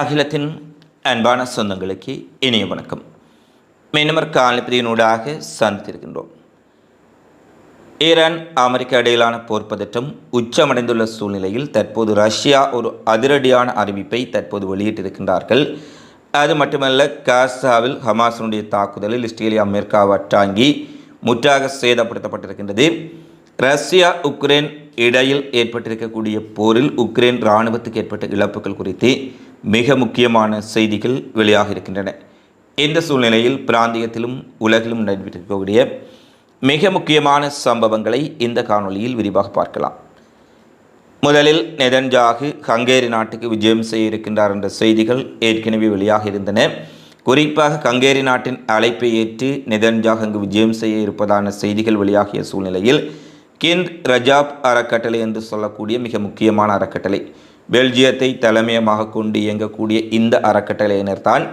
அகிலத்தின் அன்பான சொந்தங்களுக்கு இனிய வணக்கம். மீனவர் காலப்பிரியினூடாக சந்தித்திருக்கின்றோம். ஈரான் அமெரிக்கா இடையிலான போர் பதற்றம் உச்சமடைந்துள்ள சூழ்நிலையில் தற்போது ரஷ்யா ஒரு அதிரடியான அறிவிப்பை தற்போது வெளியிட்டிருக்கின்றார்கள். அது மட்டுமல்ல காசாவில் ஹமாஸினுடைய தாக்குதலில் இஸ்ரேலியா அமெரிக்கா வட்டாங்கி முற்றாக சேதப்படுத்தப்பட்டிருக்கின்றது. ரஷ்யா உக்ரைன் இடையில் ஏற்பட்டிருக்கக்கூடிய போரில் உக்ரைன் இராணுவத்துக்கு ஏற்பட்ட இழப்புகள் குறித்து மிக முக்கியமான செய்திகள் வெளியாக இருக்கின்றன. இந்த சூழ்நிலையில் பிராந்தியத்திலும் உலகிலும் நடைபெற்றிருக்கக்கூடிய மிக முக்கியமான சம்பவங்களை இந்த காணொளியில் விரிவாக பார்க்கலாம். முதலில் நெதன்ஜாகு ஹங்கேரி நாட்டுக்கு விஜயம் செய்ய இருக்கின்றார் என்ற செய்திகள் ஏற்கனவே வெளியாக இருந்தன. குறிப்பாக ஹங்கேரி நாட்டின் அழைப்பை ஏற்று நெதன்ஜாக் அங்கு விஜயம் செய்ய இருப்பதான செய்திகள் வெளியாகிய சூழ்நிலையில் கிந்த் ரஜாப் அறக்கட்டளை என்று சொல்லக்கூடிய மிக முக்கியமான அறக்கட்டளை. பெல்ஜியத்தை தலைமையமாக கொண்டு இயங்கக்கூடிய இந்த அறக்கட்டளையினர் தான்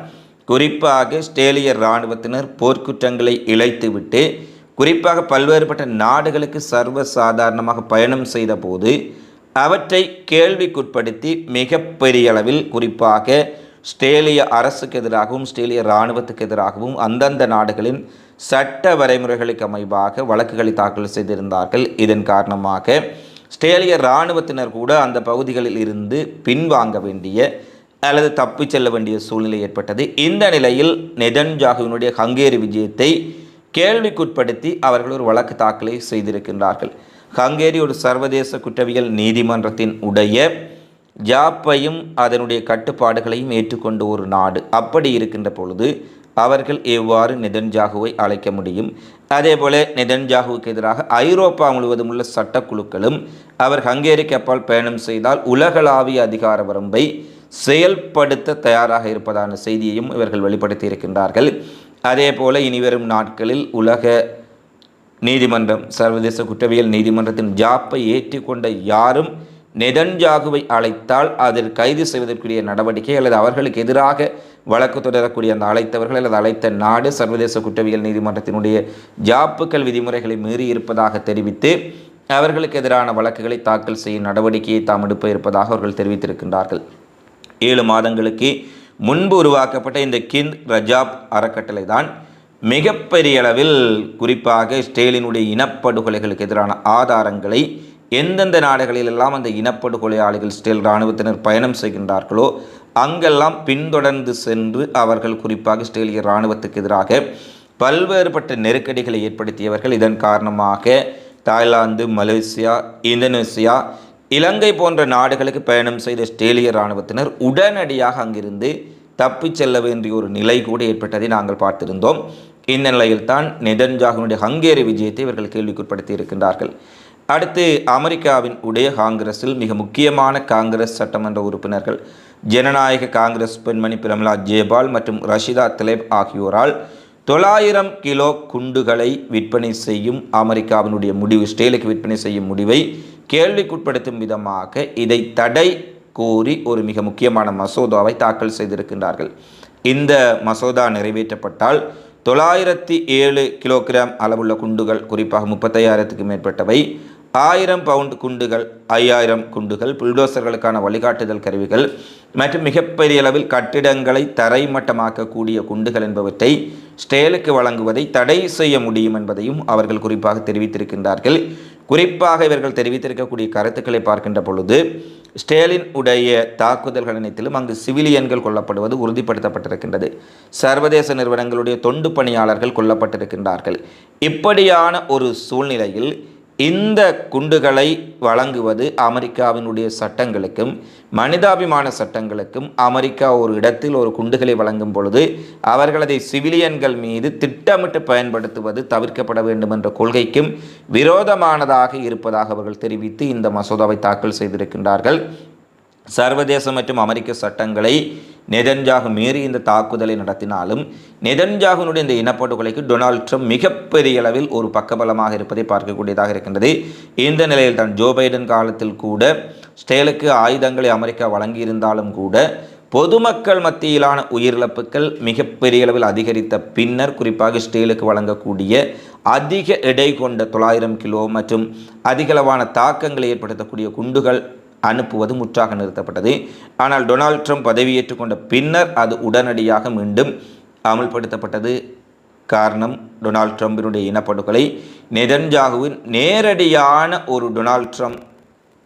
குறிப்பாக ஸ்டேலிய இராணுவத்தினர் போர்க்குற்றங்களை இழைத்துவிட்டு குறிப்பாக பல்வேறுபட்ட நாடுகளுக்கு சர்வ சாதாரணமாக பயணம் செய்த போது அவற்றை கேள்விக்குட்படுத்தி மிக பெரிய அளவில் குறிப்பாக ஸ்டேலிய அரசுக்கு எதிராகவும் ஸ்டேலிய இராணுவத்துக்கு எதிராகவும் அந்தந்த நாடுகளின் சட்ட வரைமுறைகளுக்கு அமைவாக வழக்குகளை தாக்கல் செய்திருந்தார்கள். இதன் காரணமாக ஸ்டேலிய இராணுவத்தினர் கூட அந்த பகுதிகளில் இருந்து பின்வாங்க வேண்டிய அல்லது தப்பிச் செல்ல வேண்டிய சூழ்நிலை ஏற்பட்டது. இந்த நிலையில் நெதன்ஜாகுவினுடைய ஹங்கேரி விஜயத்தை கேள்விக்குட்படுத்தி அவர்கள் ஒரு வழக்கு தாக்கலை செய்திருக்கின்றார்கள். ஹங்கேரி ஒரு சர்வதேச குற்றவியல் நீதிமன்றத்தின் உடைய ஜாப்பையும் அதனுடைய கட்டுப்பாடுகளையும் ஏற்றுக்கொண்ட ஒரு நாடு. அப்படி இருக்கின்ற பொழுது அவர்கள் எவ்வாறு நெதன்ஜாகுவை அழைக்க முடியும்? அதே போல நெதன்ஜாகுவுக்கு எதிராக ஐரோப்பா முழுவதும் உள்ள சட்டக்குழுக்களும் அவர் ஹங்கேரிக்கு அப்பால் பயணம் செய்தால் உலகளாவிய அதிகார வரம்பை செயல்படுத்த தயாராக இருப்பதான செய்தியையும் இவர்கள் வெளிப்படுத்தி இருக்கின்றார்கள் அதே போல இனிவரும் நாட்களில் உலக நீதிமன்றம் சர்வதேச குற்றவியல் நீதிமன்றத்தின் ஜாப்பை ஏற்றுக்கொண்ட யாரும் நெதன்ஜாகுவை அழைத்தால் அதில் கைது செய்வதற்குரிய நடவடிக்கை அல்லது அவர்களுக்கு எதிராக வழக்கு தொடரக்கூடிய அந்த அழைத்தவர்கள் அல்லது அழைத்த நாடு சர்வதேச குற்றவியல் நீதிமன்றத்தினுடைய ஜாப்புக்கள் விதிமுறைகளை மீறி இருப்பதாக தெரிவித்து அவர்களுக்கு எதிரான வழக்குகளை தாக்கல் செய்யும் நடவடிக்கையை தாம் எடுப்ப இருப்பதாக அவர்கள் தெரிவித்திருக்கின்றார்கள். ஏழு மாதங்களுக்கு முன்பு உருவாக்கப்பட்ட இந்த கிந்த் ரஜாப் அறக்கட்டளை தான் மிகப்பெரிய அளவில் குறிப்பாக ஸ்டேலினுடைய இனப்படுகொலைகளுக்கு எதிரான ஆதாரங்களை எந்தெந்த நாடுகளிலெல்லாம் அந்த இனப்படுகொலையாளிகள் ஸ்டேல் இராணுவத்தினர் பயணம் செய்கின்றார்களோ அங்கெல்லாம் பின்தொடர்ந்து சென்று அவர்கள் குறிப்பாக ஸ்டேலிய இராணுவத்துக்கு எதிராக பல்வேறுபட்ட நெருக்கடிகளை ஏற்படுத்தியவர்கள். இதன் காரணமாக தாய்லாந்து மலேசியா இந்தோனேசியா இலங்கை போன்ற நாடுகளுக்கு பயணம் செய்த ஸ்டேலிய இராணுவத்தினர் உடனடியாக அங்கிருந்து தப்பிச் செல்ல வேண்டிய ஒரு நிலை கூட ஏற்பட்டதை நாங்கள் பார்த்திருந்தோம். இந்த நிலையில்தான் நெதன்ஜாகுனுடைய ஹங்கேரி விஜயத்தை இவர்கள் கேள்விக்குட்படுத்தி இருக்கின்றார்கள் அடுத்து அமெரிக்காவின் உடைய காங்கிரஸில் மிக முக்கியமான காங்கிரஸ் சட்டமன்ற உறுப்பினர்கள் ஜனநாயக காங்கிரஸ் பெண்மணி பிரமலா ஜெயபால் மற்றும் ரஷிதா திலேப் ஆகியோரால் தொள்ளாயிரம் கிலோ குண்டுகளை விற்பனை செய்யும் அமெரிக்காவினுடைய முடிவு ஸ்டேலுக்கு விற்பனை செய்யும் முடிவை கேள்விக்குட்படுத்தும் விதமாக இதை தடை கோரி ஒரு மிக முக்கியமான மசோதாவை தாக்கல் செய்திருக்கின்றார்கள். இந்த மசோதா நிறைவேற்றப்பட்டால் தொள்ளாயிரத்தி ஏழு கிலோகிராம் அளவுள்ள குண்டுகள் குறிப்பாக முப்பத்தையாயிரத்துக்கு மேற்பட்டவை ஆயிரம் பவுண்ட் குண்டுகள் ஐயாயிரம் குண்டுகள் புல்டோசர்களுக்கான வழிகாட்டுதல் கருவிகள் மற்றும் மிகப்பெரிய அளவில் கட்டிடங்களை தரைமட்டமாக்கக்கூடிய குண்டுகள் என்பவற்றை ஸ்டேலுக்கு வழங்குவதை தடை செய்ய முடியும் என்பதையும் அவர்கள் குறிப்பாக தெரிவித்திருக்கின்றார்கள். குறிப்பாக இவர்கள் தெரிவித்திருக்கக்கூடிய கருத்துக்களை பார்க்கின்ற பொழுது ஸ்டேலின் உடைய தாக்குதல்கள் அனைத்திலும் அங்கு சிவிலியன்கள் கொல்லப்படுவது உறுதிப்படுத்தப்பட்டிருக்கின்றது. சர்வதேச நிறுவனங்களுடைய தொண்டு பணியாளர்கள் கொல்லப்பட்டிருக்கின்றார்கள். இப்படியான ஒரு சூழ்நிலையில் இந்த குண்டுகளை வழங்குவது அமெரிக்காவினுடைய சட்டங்களுக்கும் மனிதாபிமான சட்டங்களுக்கும் அமெரிக்கா ஒரு இடத்தில் ஒரு குண்டுகளை வழங்கும் பொழுது அவர்களதை சிவிலியன்கள் மீது திட்டமிட்டு பயன்படுத்துவது தவிர்க்கப்பட வேண்டும் என்ற கொள்கைக்கும் விரோதமானதாக இருப்பதாக அவர்கள் தெரிவித்து இந்த மசோதாவை தாக்கல் செய்திருக்கின்றார்கள். சர்வதேச மற்றும் அமெரிக்க சட்டங்களை நெதன்ஜாகு மீறி இந்த தாக்குதலை நடத்தினாலும் நெதன்ஜாகுனுடைய இந்த இனப்படுகொலைக்கு டொனால்ட் ட்ரம்ப் மிகப்பெரிய அளவில் ஒரு பக்கபலமாக இருப்பதை பார்க்கக்கூடியதாக இருக்கின்றது. இந்த நிலையில் தான் ஜோ பைடன் காலத்தில் கூட ஸ்டேலுக்கு ஆயுதங்களை அமெரிக்கா வழங்கியிருந்தாலும் கூட பொதுமக்கள் மத்தியிலான உயிரிழப்புகள் மிகப்பெரிய அளவில் அதிகரித்த பின்னர் குறிப்பாக ஸ்டீலுக்கு வழங்கக்கூடிய அதிக எடை கொண்ட தொள்ளாயிரம் கிலோ மற்றும் அதிகளவான தாக்கங்களை ஏற்படுத்தக்கூடிய குண்டுகள் அனுப்புவது முற்றாக நிறுத்தப்பட்டது. ஆனால் டொனால்ட் ட்ரம்ப் பதவியேற்றுக் கொண்ட பின்னர் அது உடனடியாக மீண்டும் அமல்படுத்தப்பட்டது. காரணம் டொனால்ட் ட்ரம்பினுடைய இனப்படுகொலை. நெதன்ஜாகுவின் நேரடியான ஒரு டொனால்ட் ட்ரம்ப்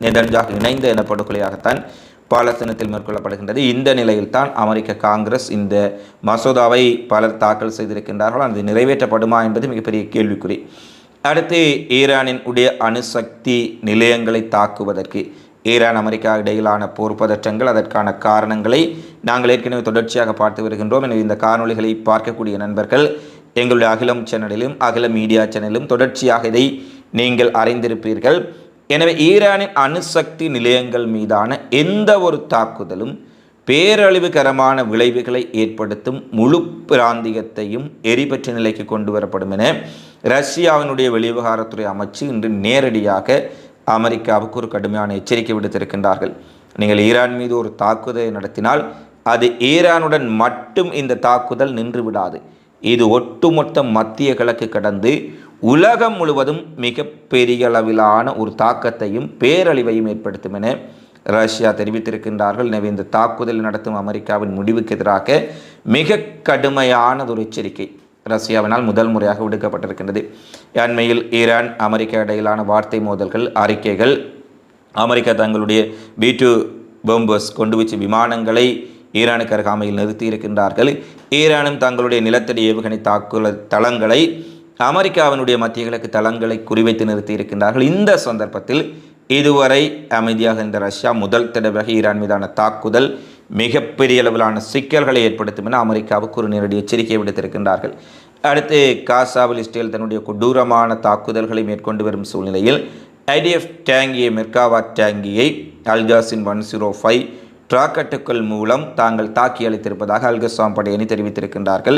நெதன்ஜாகு இணைந்த இனப்படுகொலையாகத்தான் பாலஸ்தீனத்தில் மேற்கொள்ளப்படுகின்றது. இந்த நிலையில்தான் அமெரிக்க காங்கிரஸ் இந்த மசோதாவை பலர் தாக்கல் செய்திருக்கின்றார்கள் அது நிறைவேற்றப்படுமா என்பது மிகப்பெரிய கேள்விக்குறி. அடுத்து ஈரானின் உடைய அணுசக்தி நிலையங்களை தாக்குவதற்கு ஈரான் அமெரிக்கா இடையிலான போர் பதற்றங்கள் அதற்கான காரணங்களை நாங்கள் ஏற்கனவே தொடர்ச்சியாக பார்த்து வருகின்றோம். எனவே இந்த காணொளிகளை பார்க்கக்கூடிய நண்பர்கள் எங்களுடைய அகிலம் சேனலிலும் அகில மீடியா சேனலிலும் தொடர்ச்சியாக இதை நீங்கள் அறிந்திருப்பீர்கள். எனவே ஈரானின் அணுசக்தி நிலையங்கள் மீதான எந்த ஒரு தாக்குதலும் பேரழிவுகரமான விளைவுகளை ஏற்படுத்தும் முழு பிராந்தியத்தையும் எரிபற்ற நிலைக்கு கொண்டு வரப்படும் என ரஷ்யாவினுடைய வெளிவிவகாரத்துறை அமைச்சு இன்று நேரடியாக அமெரிக்காவுக்கு ஒரு கடுமையான எச்சரிக்கை விடுத்திருக்கின்றார்கள். நீங்கள் ஈரான் மீது ஒரு தாக்குதலை நடத்தினால் அது ஈரானுடன் மட்டும் இந்த தாக்குதல் நின்று விடாது இது ஒட்டுமொத்த மத்திய கிழக்கு கடந்து உலகம் முழுவதும் மிக பெரிய அளவிலான ஒரு தாக்கத்தையும் பேரழிவையும் ஏற்படுத்தும் என ரஷ்யா தெரிவித்திருக்கின்றார்கள். எனவே இந்த தாக்குதல் நடத்தும் அமெரிக்காவின் முடிவுக்கு எதிராக மிக கடுமையானதொரு எச்சரிக்கை. ரஷ்யாவினால் முதல் முறையாக விடுக்கப்பட்டிருக்கின்றது. அண்மையில் ஈரான் அமெரிக்கா இடையிலான வார்த்தை மோதல்கள் அறிக்கைகள் அமெரிக்கா தங்களுடைய பி டூ பம்பஸ் கொண்டு வச்சு விமானங்களை ஈரானுக்கு அருகாமையில் நிறுத்தி இருக்கின்றார்கள். ஈரானும் தங்களுடைய நிலத்தடி ஏவுகணை தாக்குதல் தளங்களை அமெரிக்காவினுடைய மத்திய கிழக்கு தளங்களை குறிவைத்து நிறுத்தி இருக்கின்றார்கள். இந்த சந்தர்ப்பத்தில் இதுவரை அமைதியாக இந்த ரஷ்யா முதல் தடவையாக ஈரான் மீதான தாக்குதல் மிகப்பெரிய அளவிலான சிக்கல்களை ஏற்படுத்தும் என அமெரிக்காவுக்கு ஒரு நேரடி எச்சரிக்கை விடுத்திருக்கின்றார்கள். அடுத்து காசாவில் இஸ்ரேல் தன்னுடைய கொடூரமான தாக்குதல்களை மேற்கொண்டு வரும் சூழ்நிலையில் ஐடிஎஃப் டேங்கியை மெர்காவா டேங்கியை அல்காசின் ஒன் ஜீரோ ஃபைவ் டிராக்கட்டுக்கள் மூலம் தாங்கள் தாக்கி அளித்திருப்பதாக அல்கசாம் படையணி தெரிவித்திருக்கின்றார்கள்.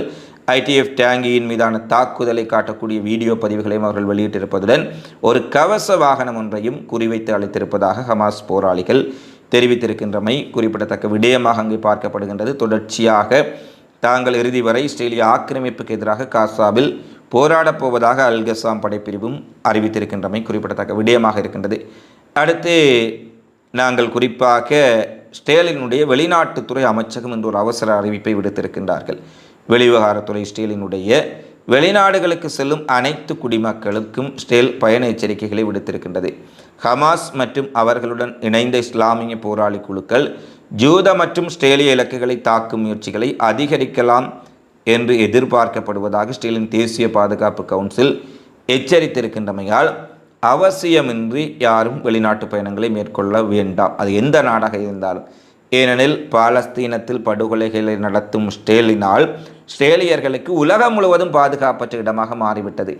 ஐடிஎஃப் டேங்கியின் மீதான தாக்குதலை காட்டக்கூடிய வீடியோ பதிவுகளையும் அவர்கள் வெளியிட்டிருப்பதுடன் ஒரு கவச வாகனம் ஒன்றையும் குறிவைத்து அளித்திருப்பதாக ஹமாஸ் போராளிகள் தெரிவித்திருக்கின்றமை குறிப்பிடத்தக்க விடயமாக அங்கே பார்க்கப்படுகின்றது. தொடர்ச்சியாக தாங்கள் இறுதி வரை இஸ்ரேலிய ஆக்கிரமிப்புக்கு எதிராக காசாவில் போராடப் போவதாக அல்கசாம் படைப்பிரிவும் அறிவித்திருக்கின்றமை குறிப்பிடத்தக்க விடயமாக இருக்கின்றது. அடுத்து நாங்கள் குறிப்பாக ஸ்டேலினுடைய வெளிநாட்டுத்துறை அமைச்சகம் என்ற ஒரு அவசர அறிவிப்பை விடுத்திருக்கின்றார்கள். வெளிவிவகாரத்துறை ஸ்டேலினுடைய வெளிநாடுகளுக்கு செல்லும் அனைத்து குடிமக்களுக்கும் ஸ்டேல் பயண எச்சரிக்கைகளை விடுத்திருக்கின்றது. ஹமாஸ் மற்றும் அவர்களுடன் இணைந்த இஸ்லாமிய போராளி குழுக்கள் ஜூத மற்றும் ஸ்ட்ரேலிய இலக்குகளை தாக்கும் முயற்சிகளை அதிகரிக்கலாம் என்று எதிர்பார்க்கப்படுவதாக ஸ்ரீலின் தேசிய பாதுகாப்பு கவுன்சில் எச்சரித்திருக்கின்றமையால் அவசியமின்றி யாரும் வெளிநாட்டு பயணங்களை மேற்கொள்ள வேண்டாம். அது எந்த நாடாக இருந்தாலும் ஏனெனில் பாலஸ்தீனத்தில் படுகொலைகளை நடத்தும் ஸ்டேலினால் ஸ்டேலியர்களுக்கு உலகம் முழுவதும் பாதுகாப்பற்ற இடமாக மாறிவிட்டது.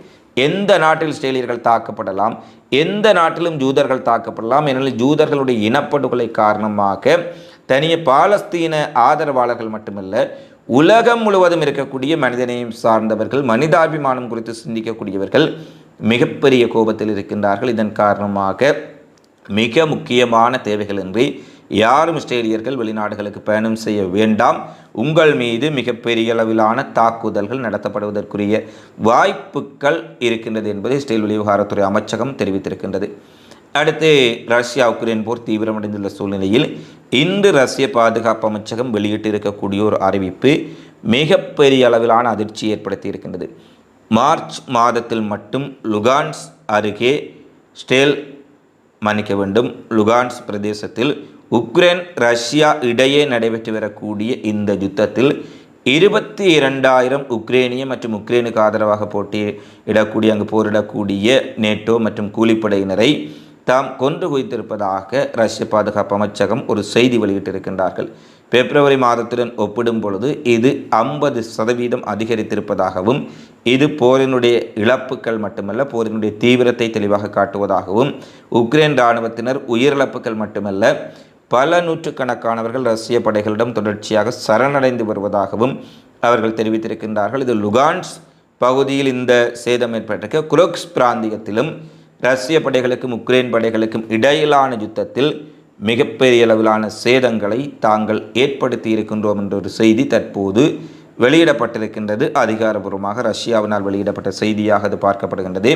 எந்த நாட்டில் ஸ்டேலியர்கள் தாக்கப்படலாம்? எந்த நாட்டிலும் ஜூதர்கள் தாக்கப்படலாம்? ஏனெனில் ஜூதர்களுடைய இனப்படுகொலை காரணமாக தனிய பாலஸ்தீன ஆதரவாளர்கள் மட்டுமல்ல உலகம் முழுவதும் இருக்கக்கூடிய மனிதனையும் சார்ந்தவர்கள் மனிதாபிமானம் குறித்து சிந்திக்கக்கூடியவர்கள் மிகப்பெரிய கோபத்தில் இருக்கின்றார்கள். இதன் காரணமாக மிக முக்கியமான தேவைகள் இன்றி யாரும் இஸ்ரேலியர்கள் வெளிநாடுகளுக்கு பயணம் செய்ய வேண்டாம். உங்கள் மீது மிகப்பெரிய அளவிலான தாக்குதல்கள் நடத்தப்படுவதற்குரிய வாய்ப்புகள் இருக்கின்றது என்பதை இஸ்ரேல் வெளிவிவகாரத்துறை அமைச்சகம் தெரிவித்திருக்கின்றது. அடுத்து ரஷ்யா உக்ரைன் போர் தீவிரமடைந்துள்ள சூழ்நிலையில் இன்று ரஷ்ய பாதுகாப்பு அமைச்சகம் வெளியிட்டிருக்கக்கூடிய ஒரு அறிவிப்பு மிகப்பெரிய அளவிலான அதிர்ச்சி ஏற்படுத்தி இருக்கின்றது மார்ச் மாதத்தில் மட்டும் லுகான்ஸ் அருகே ஸ்டேல் மன்னிக்க வேண்டும். லுகான்ஸ் பிரதேசத்தில் உக்ரைன் ரஷ்யா இடையே நடைபெற்று வரக்கூடிய இந்த யுத்தத்தில் இருபத்தி இரண்டாயிரம் உக்ரேனிய மற்றும் உக்ரைனுக்கு ஆதரவாக போட்டி இடக்கூடிய அங்கு போரிடக்கூடிய நேட்டோ மற்றும் கூலிப்படையினரை தாம் கொன்று குவித்திருப்பதாக ரஷ்ய பாதுகாப்பு அமைச்சகம் ஒரு செய்தி வெளியிட்டிருக்கின்றார்கள். பிப்ரவரி மாதத்துடன் ஒப்பிடும் பொழுது இது ஐம்பது சதவீதம் அதிகரித்திருப்பதாகவும் இது போரினுடைய இழப்புகள் மட்டுமல்ல போரினுடைய தீவிரத்தை தெளிவாக காட்டுவதாகவும் உக்ரைன் இராணுவத்தினர் உயிரிழப்புகள் மட்டுமல்ல பல நூற்றுக்கணக்கானவர்கள் ரஷ்ய படைகளிடம் தொடர்ச்சியாக சரணடைந்து வருவதாகவும் அவர்கள் தெரிவித்திருக்கின்றார்கள். இது லுகான்ஸ் பகுதியில் இந்த சேதம் ஏற்பட்டிருக்க. குரோக்ஸ் பிராந்தியத்திலும் ரஷ்ய படைகளுக்கும் உக்ரைன் படைகளுக்கும் இடையிலான யுத்தத்தில் மிகப்பெரிய அளவிலான சேதங்களை தாங்கள் ஏற்படுத்தி இருக்கின்றோம் என்ற ஒரு செய்தி தற்போது வெளியிடப்பட்டிருக்கின்றது. அதிகாரபூர்வமாக ரஷ்யாவினால் வெளியிடப்பட்ட செய்தியாக அது பார்க்கப்படுகின்றது.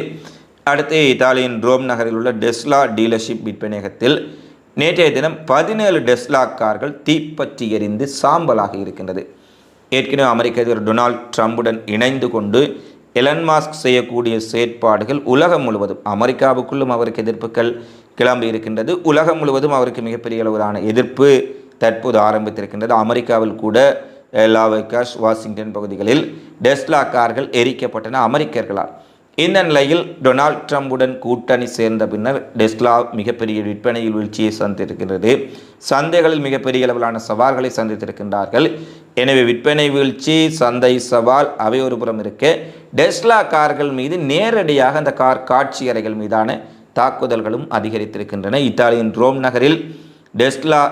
அடுத்து இத்தாலியின் ரோம் நகரில் உள்ள டெஸ்லா டீலர்ஷிப் விற்பனையகத்தில் நேற்றைய தினம் பதினேழு டெஸ்லா கார்கள் தீப்பற்றி எரிந்து சாம்பலாக இருக்கின்றது. ஏற்கனவே அமெரிக்க அதிபர் டொனால்ட் ட்ரம்புடன் இணைந்து கொண்டு எலன் மாஸ்க் செய்யக்கூடிய செயற்பாடுகள் உலகம் முழுவதும் அமெரிக்காவுக்குள்ளும் அவருக்கு எதிர்ப்புகள் கிளம்பி இருக்கின்றது. உலகம் முழுவதும் அவருக்கு மிகப்பெரிய அளவிலான எதிர்ப்பு தற்போது ஆரம்பித்திருக்கின்றது. அமெரிக்காவில் கூட லாவெகாஸ் வாஷிங்டன் பகுதிகளில் டெஸ்லா கார்கள் எரிக்கப்பட்டன அமெரிக்கர்களால். இந்த நிலையில் டொனால்ட் ட்ரம்புடன் கூட்டணி சேர்ந்த பின்னர் டெஸ்லா மிகப்பெரிய விற்பனையில் வீழ்ச்சியை சந்தித்திருக்கிறது. சந்தைகளில் மிகப்பெரிய அளவிலான சவால்களை சந்தித்திருக்கின்றார்கள். எனவே விற்பனை வீழ்ச்சி சந்தை சவால் அவை ஒரு புறம் இருக்க. டெஸ்லா கார்கள் மீது நேரடியாக அந்த கார் காட்சி அறைகள் மீதான தாக்குதல்களும் அதிகரித்திருக்கின்றன. இத்தாலியின் ரோம் நகரில் டெஸ்லா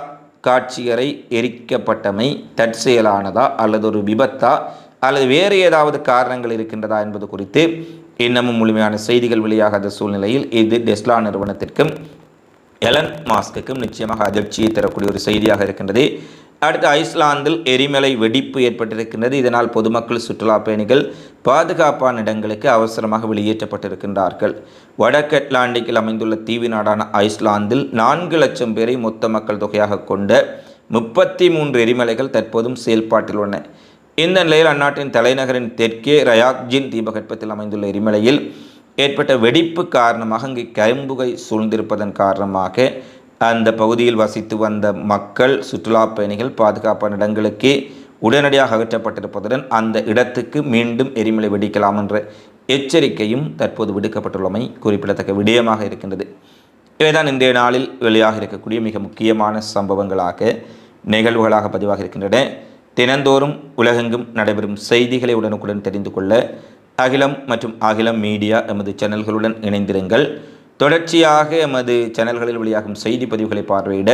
காட்சியறை எரிக்கப்பட்டமை தற்செயலானதா அல்லது ஒரு விபத்தா அல்லது வேறு ஏதாவது காரணங்கள் இருக்கின்றதா என்பது குறித்து இன்னமும் முழுமையான செய்திகள் வெளியாகாத சூழ்நிலையில் இது டெஸ்லா நிறுவனத்திற்கும் எலன் மாஸ்க்குக்கும் நிச்சயமாக அதிர்ச்சியை தரக்கூடிய ஒரு செய்தியாக இருக்கின்றது. அடுத்து ஐஸ்லாந்தில் எரிமலை வெடிப்பு ஏற்பட்டிருக்கின்றது. இதனால் பொதுமக்கள் சுற்றுலா பயணிகள் பாதுகாப்பான இடங்களுக்கு அவசரமாக வெளியேற்றப்பட்டிருக்கின்றார்கள். வடக்கு அட்லாண்டிக்கில் அமைந்துள்ள தீவு நாடான ஐஸ்லாந்தில் நான்கு லட்சம் பேரை மொத்த மக்கள் தொகையாக கொண்ட முப்பத்தி மூன்று எரிமலைகள் தற்போதும் செயல்பாட்டில் உள்ளன. இந்த நிலையில் அந்நாட்டின் தலைநகரின் தெற்கே ரயாக்ஜின் தீபகற்பத்தில் அமைந்துள்ள எரிமலையில் ஏற்பட்ட வெடிப்பு காரணமாக அங்கு கரும்புகை சூழ்ந்திருப்பதன் காரணமாக அந்த பகுதியில் வசித்து வந்த மக்கள் சுற்றுலா பயணிகள் பாதுகாப்பான இடங்களுக்கு உடனடியாக அகற்றப்பட்டிருப்பதுடன் அந்த இடத்துக்கு மீண்டும் எரிமலை வெடிக்கலாம் என்ற எச்சரிக்கையும் தற்போது விடுக்கப்பட்டுள்ளமை குறிப்பிடத்தக்க விடயமாக இருக்கின்றது. இவைதான் இன்றைய நாளில் வெளியாக இருக்கக்கூடிய மிக முக்கியமான சம்பவங்களாக நிகழ்வுகளாக பதிவாக இருக்கின்றன. தினந்தோறும் உலகெங்கும் நடைபெறும் செய்திகளை உடனுக்குடன் தெரிந்து கொள்ள அகிலம் மற்றும் அகிலம் மீடியா எமது சேனல்களுடன் இணைந்திருங்கள். தொடர்ச்சியாக எமது சேனல்களில் வெளியாகும் செய்தி பதிவுகளை பார்வையிட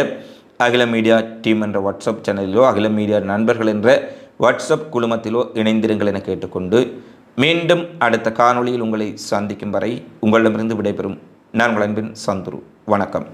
அகிலம் மீடியா டீம் என்ற வாட்ஸ்அப் சேனலிலோ அகிலம் மீடியா நண்பர்கள் என்ற வாட்ஸ்அப் குழுமத்திலோ இணைந்திருங்கள் என கேட்டுக்கொண்டு மீண்டும் அடுத்த காணொளியில் உங்களை சந்திக்கும் வரை உங்களிடமிருந்து விடைபெறும் நான் உங்கள் அன்பின் சந்துரு. வணக்கம்.